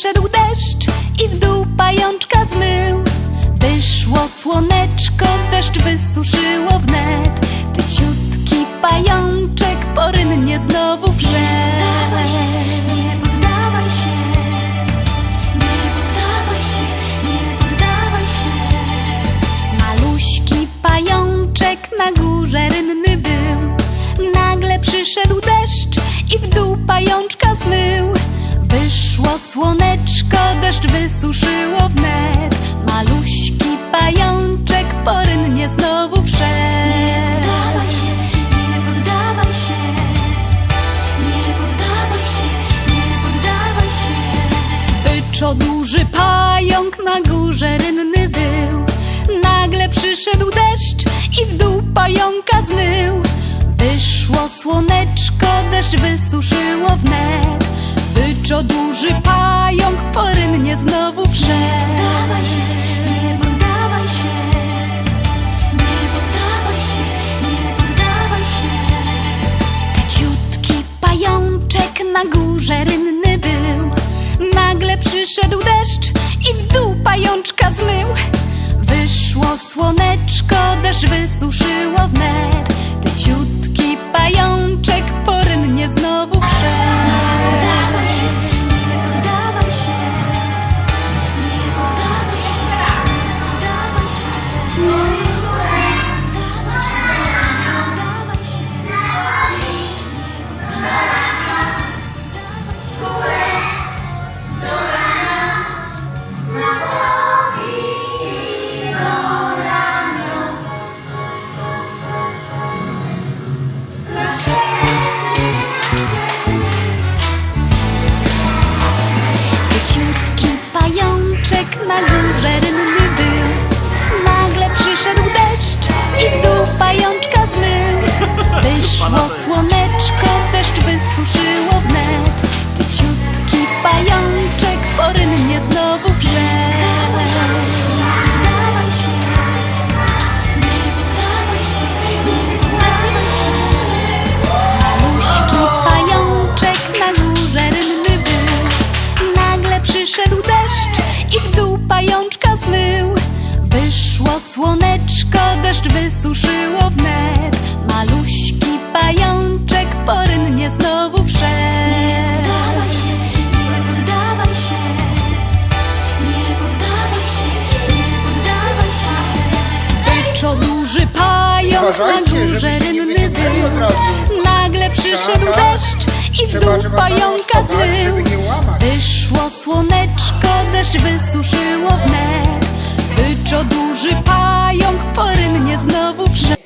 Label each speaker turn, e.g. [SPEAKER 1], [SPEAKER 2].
[SPEAKER 1] przyszedł deszcz i w dół pajączka zmył. Wyszło słoneczko, deszcz wysuszyło wnet. Ty ciutki pajączek porynnie znowu wrze.
[SPEAKER 2] Nie poddawaj się, nie poddawaj się, nie poddawaj się.
[SPEAKER 1] Maluśki pajączek na górze rynny był. Nagle przyszedł deszcz i w dół pajączka zmył. Wyszło słoneczko, deszcz wysuszyło wnet. Maluśki pajączek porynnie znowu wszedł.
[SPEAKER 2] Poddawaj się, nie poddawaj się, nie poddawaj się, nie poddawaj się.
[SPEAKER 1] Byczo duży pająk na górze rynny był. Nagle przyszedł deszcz i w dół pająka zmył. Wyszło słoneczko, deszcz wysuszyło wnet. Byczo duży pająk porynnie znowu wszedł.
[SPEAKER 2] Poddawaj się, nie poddawaj się, nie poddawaj się, nie poddawaj się.
[SPEAKER 1] Ty ciutki pajączek na górze rynny był. Nagle przyszedł deszcz i w dół pajączka zmył. Wyszło słoneczko, deszcz wysuszyło wnet. Ty ciutki pajączek porynnie znowu wszedł.
[SPEAKER 2] Poddawaj
[SPEAKER 1] wysuszyło wnet. Maluśki pajączek porynnie znowu wszedł.
[SPEAKER 2] Poddawaj się, nie poddawaj się, nie poddawaj się, nie poddawaj się.
[SPEAKER 1] Byczo duży pająk na górze
[SPEAKER 3] nie
[SPEAKER 1] rynny był. Nagle przyszedł deszcz i w dół pająka
[SPEAKER 3] nie łamać.
[SPEAKER 1] Wyszło słoneczko, deszcz wysuszyło wnet mnie znowu wszedł